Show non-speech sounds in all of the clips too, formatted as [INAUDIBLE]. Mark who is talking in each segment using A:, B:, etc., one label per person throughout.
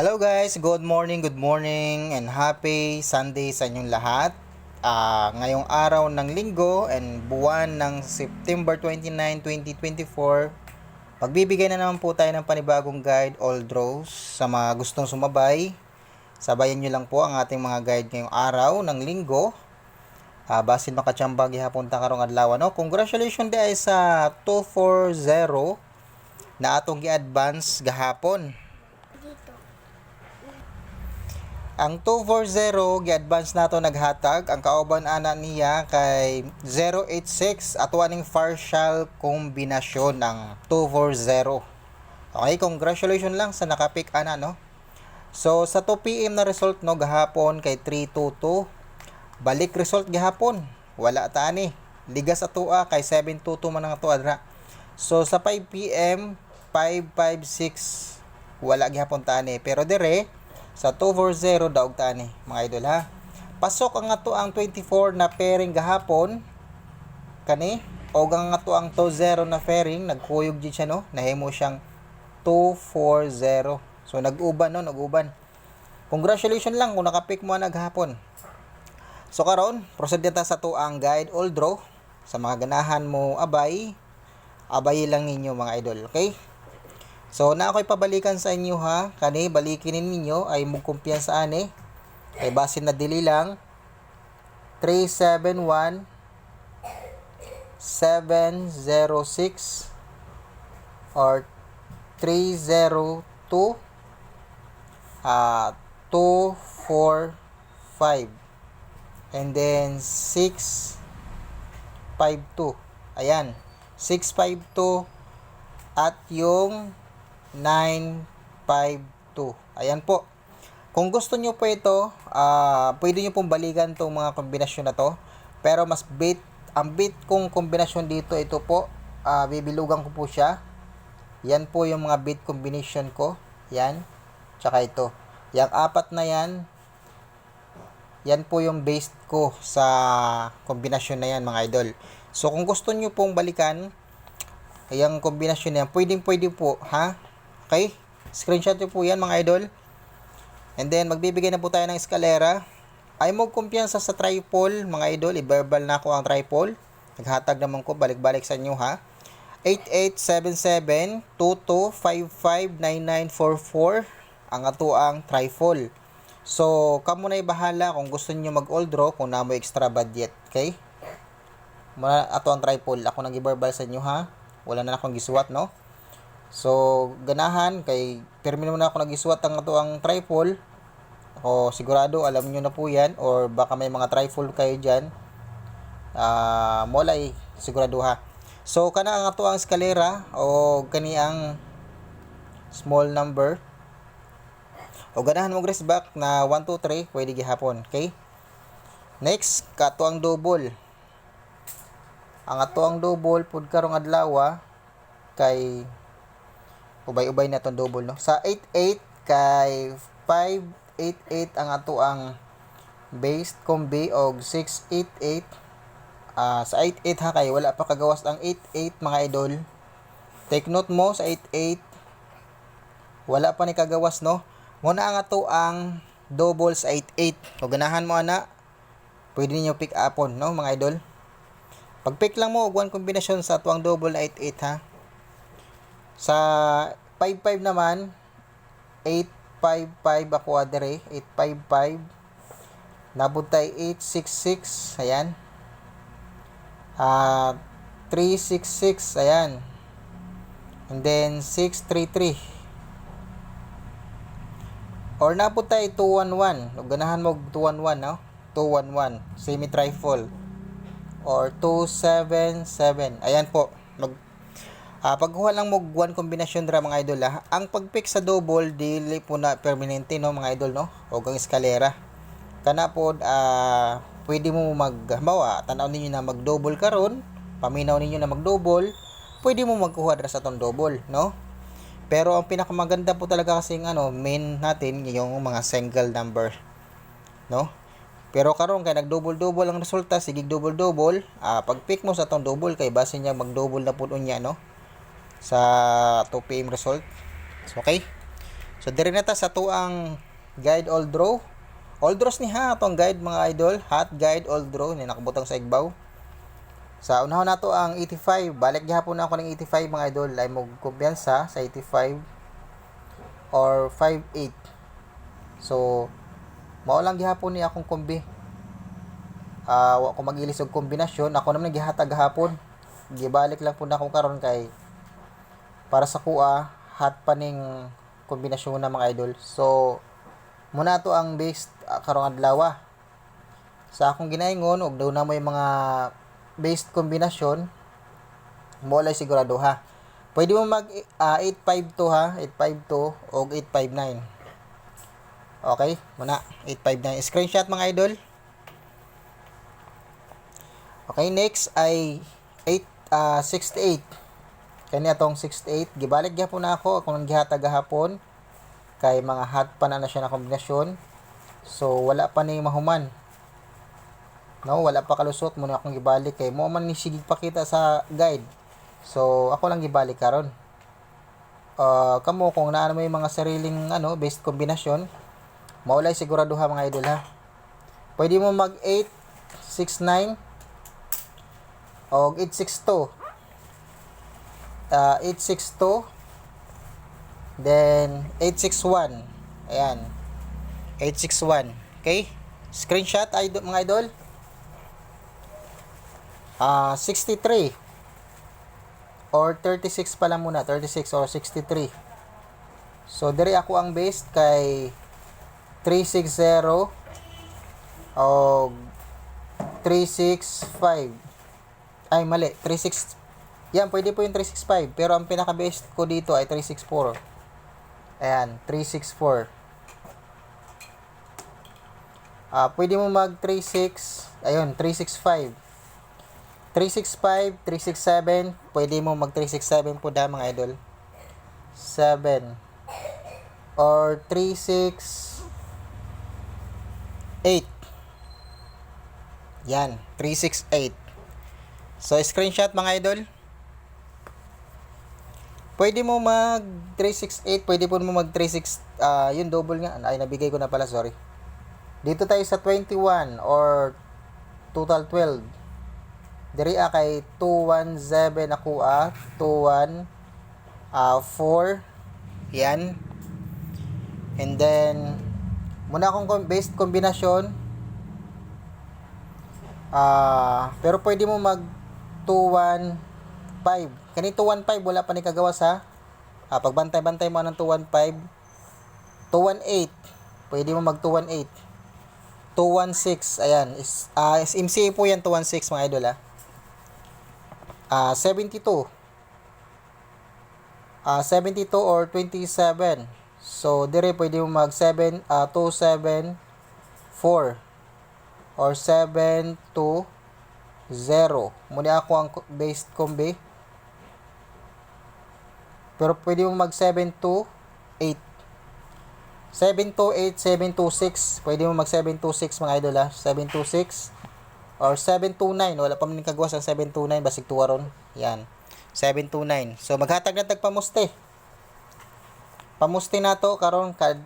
A: Hello guys, good morning, good morning and happy Sunday sa inyong lahat. Ah, ngayong araw ng linggo and buwan ng September 29, 2024, pagbibigay na naman po tayo ng panibagong guide all draws sa mga gustong sumabay. Sabayan nyo lang po ang ating mga guide ngayong araw ng linggo. Ah, basin makatsamba gihapon ta karong adlaw no. Congratulations di ay sa 240 na atong gi-advance gahapon. Ang 240 gi-advance nato naghatag ang kauban ana niya kay 086 ato aning partial kombinasyon ng 240. Okay, congratulations lang sa nakapick ana no. So sa 2 PM na result no gahapon kay 322. Balik result gihapon. Wala ta ani. Ligas ato ah, kay 722 man ang ato adra. So sa 5 PM 556 wala gihapon ta ani pero dire sa 240 daog tani mga idol ha? Pasok ang ato ang 24 na pairing gahapon. Kani o ang ato ang 20 na pairing nagkuyog di siya no? Nahimo siyang 240 so nag-uban no? Nag-uban. Congratulations lang kung nakapick mo naghapon so karon proceed ta sa to ang guide all draw. Sa mga ganahan mo abay abay lang ninyo mga idol okay So na ako'y pabalikan sa inyo ha. Kani balikin ninyo ay mugkumpiyansa ani. Kay base na dili lang. 371 706 or 302 uh, 245 and then 652 ayan. 652 at yung 952. Ayan po. Kung gusto nyo po ito, uh, pwede nyo pong balikan itong mga kombinasyon na to. Pero mas bit, ang bit kong kombinasyon dito, ito po, uh, bibilugan ko po siya. Yan po yung mga bit combination ko. Yan. Tsaka ito. Yang apat na yan, yan po yung base ko sa kombinasyon na yan mga idol. So kung gusto nyo pong balikan, yung kombinasyon na yan, pwedeng pwede po, ha? Okay? Screenshot nyo po yan mga idol. And then, magbibigay na po tayo ng eskalera. Ay mo kumpiyansa sa tripod, mga idol. I-verbal na ako ang tripod. Naghatag naman ko, balik-balik sa inyo ha. 8877-2255-9944 ang ato ang trifle. So, kamo na bahala kung gusto niyo mag-all draw kung na mo extra budget. Okay? Muna ato ang tripod. Ako nang i-verbal sa inyo ha. Wala na akong gisuwat, no? So, ganahan kay permino na ako nag-isuwat ang ato ang trifle. O sigurado alam niyo na po 'yan or baka may mga trifle kayo diyan. Ah, uh, molay sigurado ha. So kana ang ato ang eskalera o kani ang small number. O ganahan mo rest back na 1 2 3 pwede gihapon, okay? Next, kato ang double. Ang ato ang double pud karong adlaw kay ubay-ubay na tong double no? Sa 88 kay 588 ang ato ang base combi og 688 uh, sa 88 ha kay wala pa kagawas ang 88 mga idol. Take note mo sa 88 wala pa ni kagawas no? Muna ang ato ang double sa 88 o ganahan mo ana. Pwede niyo pick upon no mga idol? Pag pick lang mo og one kombinasyon sa tuwang double na 88 ha? Sa 55 naman, 855 ako adere, 855. Nabutay 866, ayan. Ah, uh, 366, ayan. And then 633. Or nabutay 211. Ug ganahan mo 211, no? 211, semi trifle. Or 277. Ayan po. Mag Uh, pagkuha lang mo one kombinasyon dra mga idol ha. Ang pagpick sa double dili po na permanente no mga idol no. O ang eskalera. Kana pod uh, pwede mo maghabawa tanaw ninyo na mag-double karon, paminaw ninyo na mag-double, pwede mo magkuha dra sa tong double no. Pero ang pinakamaganda po talaga kasi ng ano, main natin yung mga single number. No? Pero karon kay nag-double-double ang resulta, sige double-double, uh, pag pick mo sa tong double kay base niya mag-double na pud unya no sa 2 PM result. So, okay. So diri na ta sa tuang guide all draw. All draws ni ha atong guide mga idol, hot guide all draw ni nakabutang sa igbaw. Sa unahon nato ang 85, balik gihapon na ako ng 85 mga idol, ay mo kumpiyansa sa 85 or 58. So mao lang gihapon ni akong kombi. Ah, wa ko magilis og kombinasyon, ako naman gihatag gahapon. Gibalik lang po na akong karon kay para sa kuha hot pa ning kombinasyon na mga idol. So muna to ang based uh, karong adlaw. Sa akong ginaingon og daw na mo yung mga based kombinasyon mo lay sigurado ha. Pwede mo mag uh, 852 ha, 852 o 859. Okay, muna 859. Screenshot mga idol. Okay, next ay 8 uh, 68. Kani atong 68, gibalik gyapon ako akong gihatag gahapon kay mga hot pa na na siya na kombinasyon. So wala pa ni mahuman. No, wala pa kalusot mo na akong gibalik kay mo man ni sige pakita sa guide. So ako lang gibalik karon. Uh, kamo kung naano mo yung mga sariling ano based kombinasyon, maulay sigurado ha mga idol ha. Pwede mo mag 8 6 9 o 862 uh, 862 then 861 ayan. 861 okay? Screenshot idol, mga idol? Ah 63 or 36 pala muna. 36 or 63 so diri ako ang base kay 360 o 365 ay mali. 36 yan pwede po yung 365 pero ang pinaka base ko dito ay 364 ayan 364 ah pwede mo mag 36 ayun 365 365 367 pwede mo mag 367 po da mga idol. 7 or 36 8 yan 368 So, screenshot mga idol. Pwede mo mag 368, pwede po mo mag 36, uh, yun double nga. Ay, nabigay ko na pala, sorry. Dito tayo sa 21 or total 12. Diri ah kay 217 ako ah, 21 uh, 4. Yan. And then muna akong based kombinasyon. Ah, uh, pero pwede mo mag 215. Kani 215 wala pa ni kagawa sa ah, pagbantay-bantay mo ng 215. 218. Pwede mo mag 218. 216. Ayan, is uh, is MCA po yan 216 mga idol ah. Ah, 72. Ah, 72 or 27. So, dire pwede mo mag 7 uh, 274 or 7 2 0. Muna ako ang based combi. Pero pwede mo mag 7 to 8. 7 to 8, 7 to 6. Pwede mo mag 7 to 6 mga idol ha. 7 to 6. Or 7 to 9. Wala pa man kagawa sa 7 to 9. Basig tuwa ron. Yan. 7 to 9. So maghatag na tag pamuste. Na to karon kad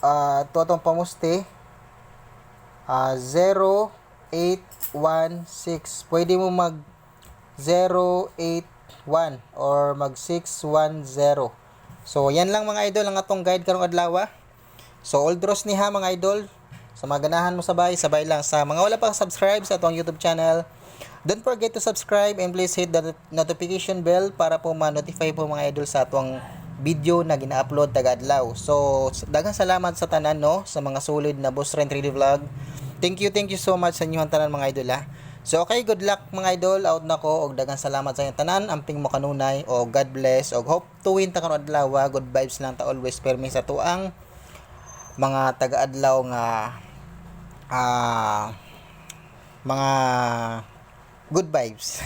A: uh, to atong pamuste. Uh, 0 816. Pwede mo mag 081 or mag 610. So, yan lang mga idol ang atong guide karong adlaw. So, all draws ni ha mga idol. Sa so, maganahan mo sabay, sabay lang. Sa mga wala pa subscribe sa atong YouTube channel, don't forget to subscribe and please hit the notification bell para po ma-notify po mga idol sa atong video na gina-upload tagadlaw. So, daghang salamat sa tanan no sa mga solid na Boss Trend 3D vlog. Thank you, thank you so much sa inyong tanan mga idol ha. So okay, good luck mga idol. Out na ko og daghang salamat sa inyong tanan. Amping mo kanunay o God bless og hope to win ta karon adlaw. Good vibes lang ta always permi sa tuang mga taga-adlaw nga uh, mga good vibes.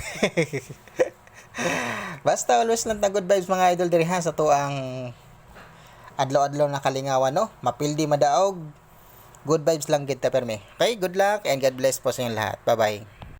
A: [LAUGHS] Basta always lang ta good vibes mga idol diri sa tuang adlaw-adlaw na kalingawan no. Mapildi madaog Good vibes lang kita perme. Okay, good luck and God bless po sa inyong lahat. Bye-bye.